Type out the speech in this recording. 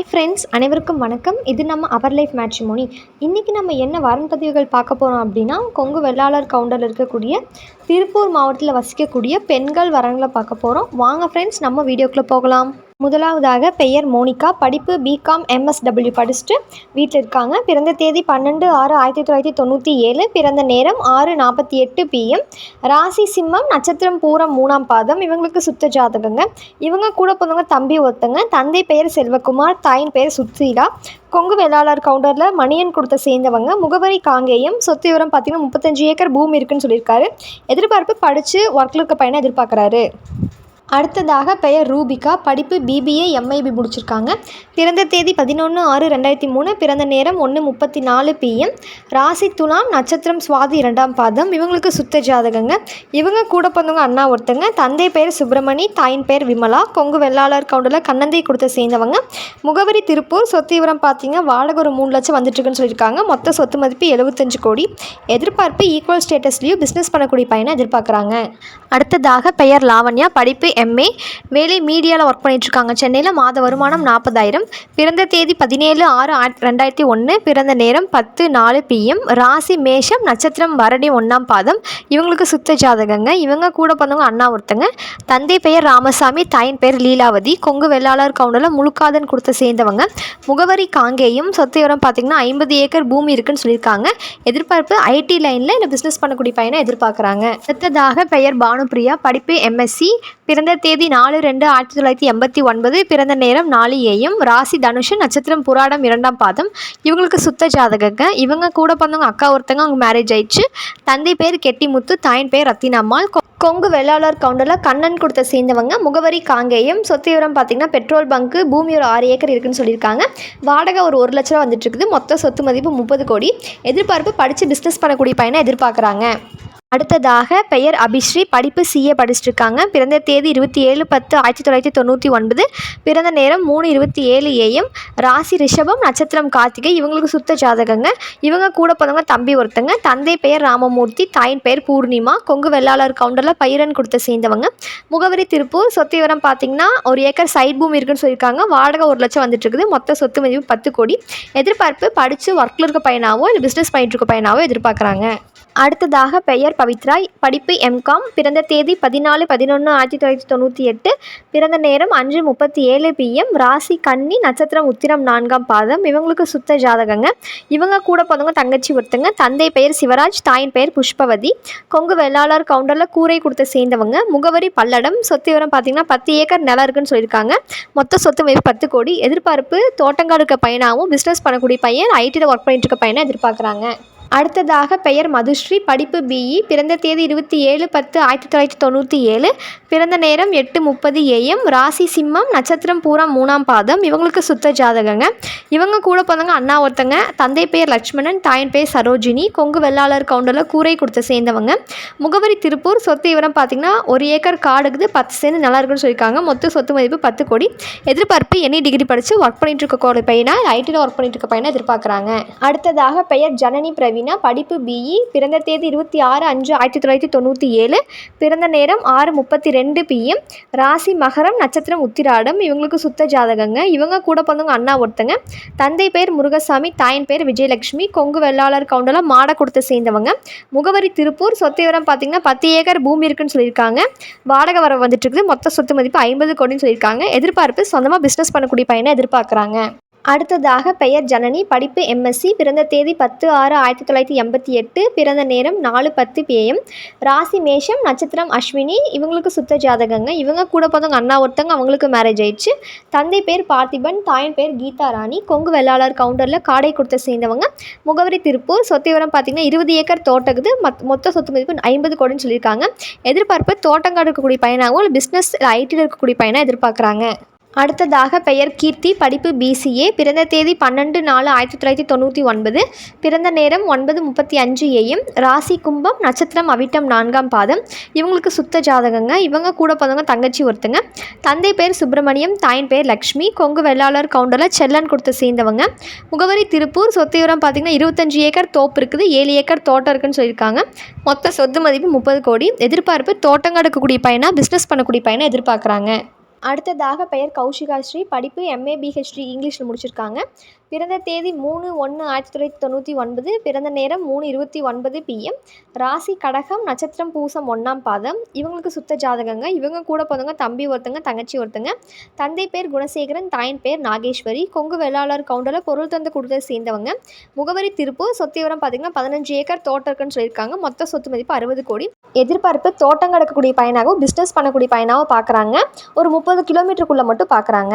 Hi friends அனைவருக்கும் வணக்கம். இது நம்ம அவர் லைஃப் மேட்ரிமோனி இன்றைக்கி நம்ம என்ன வரன் பதிவுகள் பார்க்க போகிறோம் அப்படின்னா கொங்கு வெள்ளாளர் கவுண்டரில் இருக்கக்கூடிய திருப்பூர் மாவட்டத்தில் வசிக்கக்கூடிய பெண்கள் வரங்களை பார்க்க போகிறோம் வாங்க ஃப்ரெண்ட்ஸ் நம்ம வீடியோக்குள்ளே போகலாம். முதலாவதாக பெயர் மோனிகா. படிப்பு பிகாம் எம்எஸ்டபிள்யூ படிச்சுட்டு வீட்டில் இருக்காங்க. பிறந்த தேதி பன்னெண்டு ஆறு ஆயிரத்தி தொள்ளாயிரத்தி தொண்ணூற்றி ஏழு. பிறந்த நேரம் ஆறு நாற்பத்தி எட்டு பிஎம் ராசி சிம்மம் நட்சத்திரம் பூரம் மூணாம் பாதம். இவங்களுக்கு சுத்த ஜாதகங்க. இவங்க கூட பிறந்தவங்க தம்பி ஒருத்தங்க. தந்தை பெயர் செல்வகுமார் தாயின் பெயர் சுத்ரீலா கொங்கு வேளாளர் கவுண்டரில் மணியன் கொடுத்த சேர்ந்தவங்க முகவரி காங்கேயம் சொத்து விவரம் பார்த்தீங்கன்னா முப்பத்தஞ்சு ஏக்கர் பூமி இருக்குன்னு சொல்லியிருக்காரு. எதிர்பார்ப்பு படித்து ஒர்க்கில் இருக்க பையனை எதிர்பார்க்குறாரு. அடுத்ததாக பெயர் ரூபிகா. படிப்பு பிபிஏ எம்ஐபி முடிச்சிருக்காங்க. பிறந்த தேதி பதினொன்று ஆறு ரெண்டாயிரத்தி மூணு. பிறந்த நேரம் ஒன்று முப்பத்தி நாலு பிஎம் ராசி துலாம் நட்சத்திரம் சுவாதி இரண்டாம் பாதம். இவங்களுக்கு சுத்த ஜாதகங்க. இவங்க கூட பிறந்தவங்க அண்ணா ஒருத்தங்க. தந்தை பெயர் சுப்பிரமணி தாயின் பெயர் விமலா. கொங்கு வெள்ளாளர் கவுண்டில் கண்ணந்தை கொடுத்த சேர்ந்தவங்க. முகவரி திருப்பூர். சொத்து விவரம் பார்த்தீங்க வாடகை ஒரு மூணு லட்சம் வந்துட்டுருக்குன்னு சொல்லியிருக்காங்க. மொத்த சொத்து மதிப்பு எழுபத்தஞ்சு கோடி. எதிர்பார்ப்பு ஈக்குவல் ஸ்டேட்டஸ்லேயும் பிஸ்னஸ் பண்ணக்கூடிய பையனை எதிர்பார்க்குறாங்க. அடுத்ததாக பெயர் லாவண்யா. படிப்பு எம்ஏ வேலை மீடியாவில் ஒர்க் பண்ணிகிட்ருக்காங்க சென்னையில் மாத வருமானம் நாற்பதாயிரம் பிறந்த தேதி பதினேழு ஆறு ஆயிரத்தி ரெண்டாயிரத்தி ஒன்று பிறந்த நேரம் பத்து நாலு பிஎம் ராசி மேஷம் நட்சத்திரம் வரடி ஒன்றாம் பாதம். இவங்களுக்கு சுத்த ஜாதகங்க. இவங்க கூட பிறந்தவங்க அண்ணா ஒருத்தங்க. தந்தை பெயர் ராமசாமி தாயின் பெயர் லீலாவதி. கொங்கு வெள்ளாளர் கவுண்டரில் முழுக்காதன் கொடுத்த சேர்ந்தவங்க. முகவரி காங்கேயும். சொத்து விவரம் பார்த்திங்கன்னா ஐம்பது ஏக்கர் பூமி இருக்குன்னு சொல்லியிருக்காங்க. எதிர்பார்ப்பு ஐடி லைனில் இல்லை பிஸ்னஸ் பண்ணக்கூடிய பையனை எதிர்பார்க்குறாங்க. அடுத்ததாக பெயர் பானுப்ரியா. படிப்பு எம்எஸ்சி பிறந்த தேதி நாலு ரெண்டு ஆயிரத்தி தொள்ளாயிரத்தி எண்பத்தி ஒன்பது பிறந்த நேரம் நாலு ஏஎம் ராசி தனுஷு நட்சத்திரம் புராடம் இரண்டாம் பாதம். இவங்களுக்கு சுத்த ஜாதகங்க. இவங்க கூட பிறந்தவங்க அக்கா ஒருத்தங்க அவங்க மேரேஜ் ஆயிடுச்சு. தந்தை பேர் கெட்டிமுத்து தாயின் பேர் ரத்தினம்மாள். கொங்கு வெள்ளாளர் கவுண்டரில் கண்ணன் கொடுத்த சேர்ந்தவங்க முகவரி காங்கேயம். சொத்து விவரம் பார்த்தீங்கன்னா பெட்ரோல் பங்க்கு பூமி ஒரு ஆறு ஏக்கர் இருக்குன்னு சொல்லியிருக்காங்க. வாடகை ஒரு ஒரு லட்ச ரூபா வந்துட்டு இருக்குது. மொத்த சொத்து மதிப்பு முப்பது கோடி. எதிர்பார்ப்பு படித்து பிஸ்னஸ் பண்ணக்கூடிய பையனை எதிர்பார்க்குறாங்க. அடுத்ததாக பெயர் அபிஸ்ரீ படிப்பு சிஏ படிச்சிருக்காங்க. பிறந்த தேதி இருபத்தி ஏழு பத்து ஆயிரத்தி தொள்ளாயிரத்தி தொண்ணூற்றி ஒன்பது. பிறந்த நேரம் மூணு இருபத்தி ஏழு ஏஎம் ராசி ரிஷபம் நட்சத்திரம் கார்த்திகை இவங்களுக்கு சுத்த ஜாதகங்க. இவங்க கூட பிறந்தவங்க தம்பி ஒருத்தங்க. தந்தை பெயர் ராமமூர்த்தி தாயின் பெயர் பூர்ணிமா. கொங்கு வெள்ளாளர் கவுண்டரில் பயிரன் கொடுத்த சேர்ந்தவங்க. முகவரி திருப்பூர் சொத்து விவரம் பார்த்தீங்கன்னா ஒரு ஏக்கர் சைட் பூமி இருக்குன்னு சொல்லியிருக்காங்க. வாடகை ஒரு லட்சம் வந்துட்டு இருக்குது மொத்த சொத்து மதிப்பு பத்து கோடி. எதிர்பார்ப்பு படித்து ஒர்க்கில் இருக்க பையனாவோ இல்லை பிஸ்னஸ் பண்ணிட்டு இருக்க பையனாவோ எதிர்பார்க்குறாங்க. அடுத்ததாக பெயர் பவித்ரா படிப்பு எம்காம் பிறந்த தேதி பதினாலு பதினொன்று ஆயிரத்தி தொள்ளாயிரத்தி தொண்ணூற்றி எட்டு. பிறந்த நேரம் அஞ்சு முப்பத்தி ஏழு பிஎம் ராசி கன்னி நட்சத்திரம் உத்திரம் நான்காம் பாதம். இவங்களுக்கு சுத்த ஜாதகங்க. இவங்க கூட பிறந்தவங்க தங்கச்சி ஒருத்தங்க. தந்தை பெயர் சிவராஜ் தாயின் பெயர் புஷ்பவதி. கொங்கு வெள்ளாளர் கவுண்டரில் கூரை கொடுத்த சேர்ந்தவங்க. முகவரி பல்லடம். சொத்து விவரம் பார்த்தீங்கன்னா பத்து ஏக்கர் நிலம் இருக்குன்னு சொல்லியிருக்காங்க. மொத்த சொத்து மதிப்பு பத்து கோடி. எதிர்பார்ப்பு தோட்டங்காடு இருக்க பையனாகவும் பிஸ்னஸ் பண்ணக்கூடிய பையன் ஐடியில் ஒர்க் பண்ணிட்டு இருக்க பையனை எதிர்பார்க்குறாங்க. அடுத்ததாக பெயர் மதுஸ்ரீ படிப்பு பிஇ பிறந்த தேதி இருபத்தி ஏழு பத்து ஆயிரத்தி தொள்ளாயிரத்தி தொண்ணூற்றி ஏழு பிறந்த நேரம் எட்டு முப்பது ஏஎம் ராசி சிம்மம் நட்சத்திரம் பூரா மூணாம் பாதம் இவங்களுக்கு சுத்த ஜாதகங்க. இவங்க கூட பிறந்தவங்க அண்ணா ஒருத்தங்க தந்தை பெயர் லட்சுமணன் தாயின் பெயர் சரோஜினி கொங்கு வெள்ளாளர் கவுண்டரில் கூரை கொடுத்து சேர்ந்தவங்க. முகவரி திருப்பூர் சொத்து விவரம் பார்த்தீங்கன்னா ஒரு ஏக்கர் காடுக்குது பத்து சேர்ந்து நல்லா இருக்குன்னு சொல்லியிருக்காங்க. மொத்த சொத்து மதிப்பு பத்து கோடி. எதிர்பார்ப்பு எனி டிகிரி படித்து ஒர்க் பண்ணிட்டு இருக்க பையனா ஐடியில் ஒர்க் பண்ணிட்டு இருக்க பையனை எதிர்பார்க்குறாங்க. அடுத்ததாக பெயர் ஜனனி பிரவீன். படிப்பு பிஇ பிறந்த தேதி இருபத்தி ஆறு அஞ்சு ஆயிரத்தி தொள்ளாயிரத்தி தொண்ணூற்றி ஏழு பிறந்த நேரம் ஆறு முப்பத்தி ரெண்டு பிஎம் ராசி மகரம் நட்சத்திரம் உத்திராடம் இவங்களுக்கு சுத்த ஜாதகங்க. இவங்க கூட பிறந்தவங்க அண்ணா ஒருத்தங்க. தந்தை பேர் முருகசாமி தாயின் பேர் விஜயலட்சுமி கொங்கு வெள்ளாளர் கவுண்டரில் மாடை கொடுத்து சேர்ந்தவங்க. முகவரி திருப்பூர் சொத்து விவரம் பார்த்தீங்கன்னா பத்து ஏக்கர் பூமி இருக்குன்னு சொல்லியிருக்காங்க. வாடகை வர வந்துட்டு இருக்குது. மொத்த சொத்து மதிப்பு ஐம்பது கோடின்னு சொல்லியிருக்காங்க. எதிர்பார்ப்பு சொந்தமாக பிஸ்னஸ் பண்ணக்கூடிய பையனை எதிர்பார்க்குறாங்க. அடுத்ததாக பெயர் ஜனனி படிப்பு எம்எஸ்சி பிறந்த தேதி பத்து ஆறு ஆயிரத்தி தொள்ளாயிரத்தி எண்பத்தி எட்டு பிறந்த நேரம் நாலு பத்து பிஎம் ராசி மேஷம் நட்சத்திரம் அஸ்வினி இவங்களுக்கு சுத்த ஜாதகங்க. இவங்க கூட பிறந்தவங்க அண்ணா ஒருத்தங்க அவங்களுக்கு மேரேஜ் ஆயிடுச்சு. தந்தை பேர் பார்த்திபன் தாயின் பேர் கீதா ராணி. கொங்கு வெள்ளாளர் கவுண்டரில் காடை கொடுத்த சேர்ந்தவங்க. முகவரி திருப்பூர் சொத்து விவரம் பார்த்திங்கன்னா இருபது ஏக்கர் தோட்டக்குது மத் மொத்த சொத்து மதிப்பு ஐம்பது கோடின்னு சொல்லியிருக்காங்க. எதிர்பார்ப்பு தோட்டங்காடு இருக்கக்கூடிய பையனாகவும் இல்லை பிஸ்னஸ் ஐடியில் இருக்கக்கூடிய பையனாக எதிர்பார்க்குறாங்க. அடுத்ததாக பெயர் கீர்த்தி படிப்பு பிசிஏ பிறந்த தேதி பன்னெண்டு நாலு ஆயிரத்தி தொள்ளாயிரத்தி தொண்ணூற்றி ஒன்பது பிறந்த நேரம் ஒன்பது முப்பத்தி அஞ்சு ஏஎம் ராசி கும்பம் நட்சத்திரம் அவிட்டம் நான்காம் பாதம். இவங்களுக்கு சுத்த ஜாதகங்க. இவங்க கூட பிறந்தவங்க தங்கச்சி ஒருத்தங்க. தந்தை பேர் சுப்பிரமணியம் தாயின் பேர் லக்ஷ்மி. கொங்கு வெள்ளாளர் கவுண்டரில் செல்லன் கொடுத்து சேர்ந்தவங்க. முகவரி திருப்பூர் சொத்தையுரம் பார்த்திங்கன்னா இருபத்தஞ்சு ஏக்கர் தோப்பு இருக்குது. ஏழு ஏக்கர் தோட்டம் இருக்குன்னு சொல்லியிருக்காங்க. மொத்த சொத்து மதிப்பு முப்பது கோடி. எதிர்பார்ப்பு தோட்டங்க எடுக்கக்கூடிய பையனாக பிஸ்னஸ் பண்ணக்கூடிய பையனை எதிர்பார்க்குறாங்க. அடுத்ததாக பெயர் கௌஷிகா ஸ்ரீ படிப்பு எம்ஏ பிஹெச்டி இங்கிலீஷில் முடிச்சிருக்காங்க. பிறந்த தேதி மூணு ஒன்று ஆயிரத்தி தொள்ளாயிரத்தி தொண்ணூற்றி ஒன்பது பிறந்த நேரம் மூணு இருபத்தி ஒன்பது பிஎம் ராசி கடகம் நட்சத்திரம் பூசம் ஒன்றாம் பாதம். இவங்களுக்கு சுத்த ஜாதகங்க. இவங்க கூட பிறந்தவங்க தம்பி ஒருத்தங்க தங்கச்சி ஒருத்தங்க. தந்தை பேர் குணசேகரன் தாயின் பேர் நாகேஸ்வரி. கொங்கு வேளாளர் கவுண்டரில் பொருள் தந்து கொடுத்த சேர்ந்தவங்க. முகவரி திருப்பூர் சொத்து விவரம் பார்த்தீங்கன்னா பதினஞ்சு ஏக்கர் தோட்டம் இருக்குன்னு சொல்லியிருக்காங்க. மொத்த சொத்து மதிப்பு அறுபது கோடி. எதிர்பார்ப்பு தோட்டம் கிடக்கக்கூடிய பையனாகவும் பிஸ்னஸ் பண்ணக்கூடிய பையனாகவும் பார்க்குறாங்க ஒரு முப்பது கிலோமீட்டருக்குள்ளே மட்டும் பார்க்குறாங்க